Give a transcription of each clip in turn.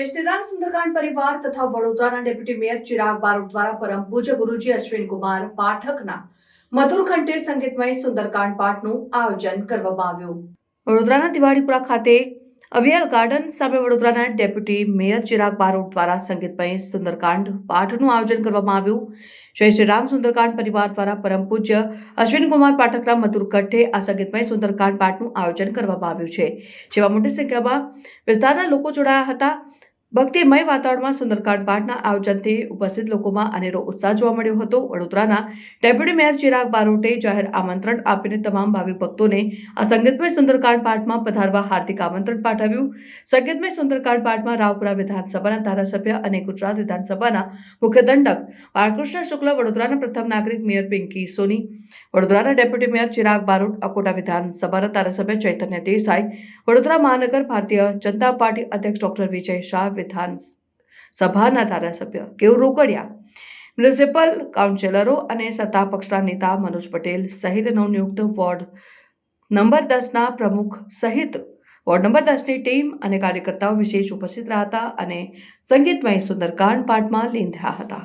જય શ્રી સુંદરકાંડ પરિવાર તથા વડોદરાના ડેપ્યુટી મેયર ચિરાગ બારોટ દ્વારા પરમ પૂજ્ય ગુરુજી અશ્વિન કુમાર પાઠકના મધુર કંઠે સંગીતમય સુંદરકાંડ પાઠનું આયોજન કરવામાં આવ્યું. વડોદરાના દિવાળીપુરા ખાતે અવિયલ ગાર્ડન સામે વડોદરાના ડેપ્યુટી મેયર ચિરાગ બારોટ દ્વારા સંગીતમય સુંદરકાંડ પાઠનું આયોજન કરવામાં આવ્યું. જય શ્રી સુંદરકાંડ પરિવાર દ્વારા પરમ પૂજ્ય અશ્વિનકુમાર પાઠકના મધુર કંઠે આ સંગીતમય સુંદરકાંડ પાઠનું આયોજન કરવામાં આવ્યું છે. જેમાં મોટી સંખ્યામાં વિસ્તારના લોકો જોડાયા હતા. ભક્તિમય વાતાવરણમાં સુંદરકાંડ પાઠના આયોજનથી ઉપસ્થિત લોકોમાં અનેરો ઉત્સાહ જોવા મળ્યો હતો. વડોદરાના ડેપ્યુટી મેયર ચિરાગ બારોટે જાહેર આમંત્રણ આપીને તમામ ભાવિક ભક્તોને આ સંગીતમય સુંદરકાંડ પાઠમાં પધારવા હાર્દિક આમંત્રણ પાઠવ્યું. સંગીતમય સુંદરકાંડ પાઠમાં રાવપુરા વિધાનસભાના ધારાસભ્ય અને ગુજરાત વિધાનસભાના મુખ્ય દંડક બાળકૃષ્ણ શુક્લ, વડોદરાના પ્રથમ નાગરિક મેયર પિંકી સોની, વડોદરાના ડેપ્યુટી મેયર ચિરાગ બારોટ, અકોટા વિધાનસભાના ધારાસભ્ય ચૈતન્ય દેસાઈ, વડોદરા મહાનગર ભારતીય જનતા પાર્ટી અધ્યક્ષ ડોક્ટર વિજય શાહ વિધાન સભાના ધારાસભ્ય કેવું રોકડિયા? મ્યુનિસિપલ કાઉન્સિલરો અને સત્તા પક્ષના નેતા મનોજ પટેલ સહિત નવનિયુક્ત વોર્ડ નંબર દસના પ્રમુખ સહિત વોર્ડ નંબર દસની ટીમ અને કાર્યકર્તાઓ વિશેષ ઉપસ્થિત રહ્યા હતા અને સંગીતમય સુંદરકાંડ પાઠમાં લીંધ્યા હતા.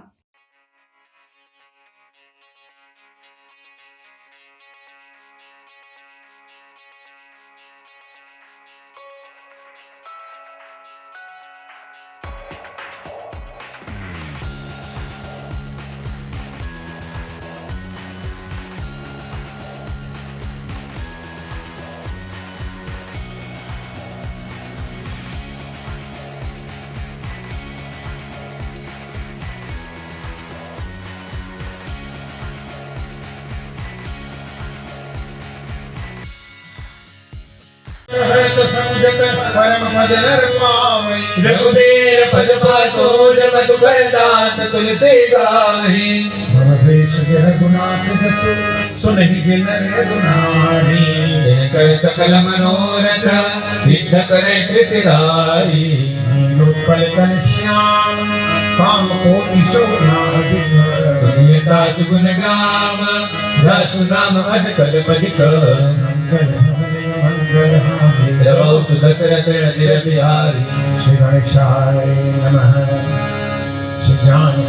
रघुबीर पद पातो जब दुखदात तुलसी गाही भवेश रघुनाथ जसु सुनहि गिन रघुनाही कर सकल मनोरथ सिद्ध करे कृषिधारी लोकपल कन्याम काम कोटि शोभाधि सुनियता सुगुण गाम दासु नाम अध कल पदिक मंगल मंगल हरे सर्वौ सुदशरथ रथिर बिहारी श्री गणेशाय नमः श्री जानकी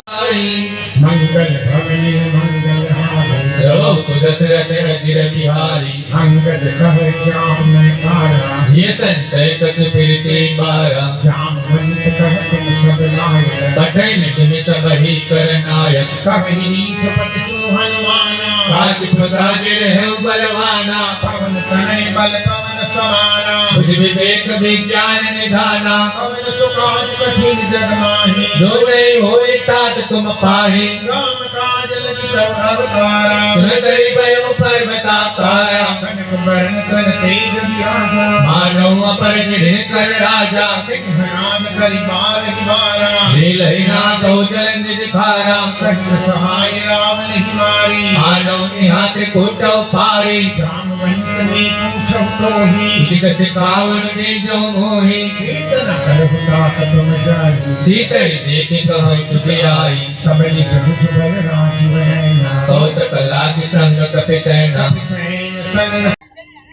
मंगल भवने मंगल हारे सर्वौ सुदशरथ रथिर बिहारी अंगद कह श्याम मैं तारा ये संचय कछ फिरते बारा जामवंत कह तुम सब लायक कठै निधि सब ही कर नायक कभी नीच पद सुहनुमाना राज प्रसाद है बलवाना पवन तनय बल पवन समाना। बुद्धि विवेक विज्ञान निधाना पवन सुखाद कठिन जग माही जो नहीं होए तात तुम पाहे। राम काज लगी तव अवतारा सुनतई भयो पर्वताकारा कनक वरण कर तेज विराजा मानव अपर जिन्ह कर राजा। सिंह नाम करि बार। हिवारा लीलहिना गौ जल निज खारा सहस्र सहाय रावण हिमारी मानव निहात कोटव पारी जामवंत में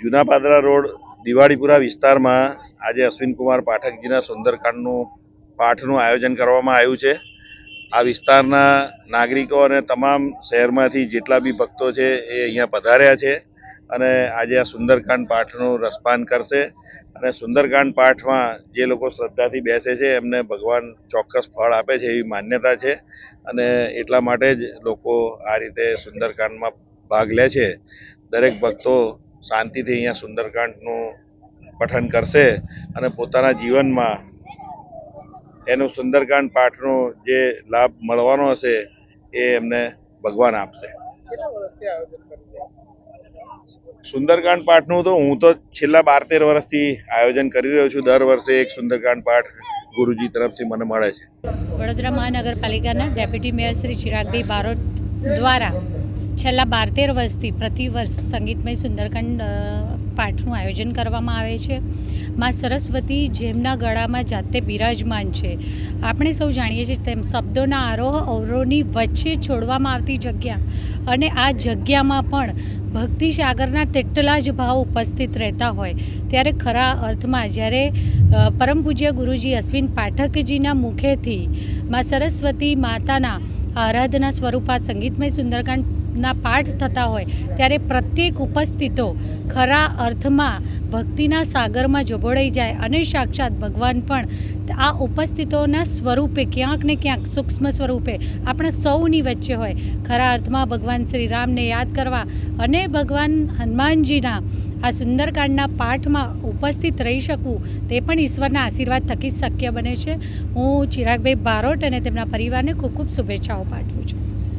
જુનાપાદરા રોડ દિવાળીપુરા વિસ્તારમાં આજે અશ્વિન કુમાર પાઠકજીના સુંદરકાંડનું પાઠનું આયોજન કરવામાં આવ્યું છે. આ વિસ્તારના નાગરિકો અને તમામ શહેરમાંથી જેટલા બી ભક્તો છે એ અહીંયા પધાર્યા છે. અને આજે આ સુંદરકાંડ પાઠનું રસપાન કરશે. અને સુંદરકાંડ પાઠમાં જે લોકો શ્રદ્ધાથી બેસે છે, એમને ભગવાન ચોક્કસ ફળ આપે છે એવી માન્યતા છે. અને એટલા માટે જ લોકો આ રીતે સુંદરકાંડમાં ભાગ લે છે. દરેક ભક્તો શાંતિથી અહીંયા સુંદરકાંડનું પઠન કરશે અને પોતાના જીવનમાં એનું સુંદરકાંડ પાઠનો જે લાભ મળવાનો હશે એ એમને ભગવાન આપશે. સુંદરકાંડ પાઠનું તો હું તો છેલ્લા બાર તેર વર્ષથી આયોજન કરી રહ્યો છું. દર વર્ષે એક સુંદરકાંડ પાઠ ગુરુજી તરફથી મને મળે છે. વડોદરા મહાનગરપાલિકાના ડેપ્યુટી મેયર શ્રી ચિરાગભાઈ બારોટ દ્વારા છેલ્લા બાર તેર વર્ષથી પ્રતિ વર્ષ સંગીતમય સુંદરકાંડ પાઠનું આયોજન કરવામાં આવે છે. માં સરસ્વતી જેમના ગળામાં જાતે બિરાજમાન છે. આપણે સૌ જાણીએ છીએ તેમ શબ્દોના આરોહ અવરોહની વચ્ચે છોડવામાં આવતી જગ્યા અને આ જગ્યામાં પણ ભક્તિ સાગરના તેટલા જ ભાવ ઉપસ્થિત રહેતા હોય. ત્યારે ખરા અર્થમાં જ્યારે પરમ પૂજ્ય ગુરુજી અશ્વિન પાઠકજીના મુખેથી માં સરસ્વતી માતાના આરાધના સ્વરૂપા સંગીતમય સુંદરકાંડના પાઠ થતા હોય, ત્યારે પ્રત્યેક ઉપસ્થિતો ખરા અર્થમાં ભક્તિના સાગરમાં જબોડાઈ જાય અને સાક્ષાત ભગવાન પણ આ ઉપસ્થિતોના સ્વરૂપે ક્યાંક ને ક્યાંક સૂક્ષ્મ સ્વરૂપે આપણા સૌની વચ્ચે હોય. ખરા અર્થમાં ભગવાન શ્રી રામને યાદ કરવા અને ભગવાન હનુમાનજીના આ સુંદરકાંડના પાઠમાં ઉપસ્થિત રહી શકવું, તે પણ ઈશ્વરના આશીર્વાદ થકી જ શક્ય બને છે. હું ચિરાગભાઈ બારોટ અને તેમના પરિવારને ખૂબ ખૂબ શુભેચ્છાઓ પાઠવું છું.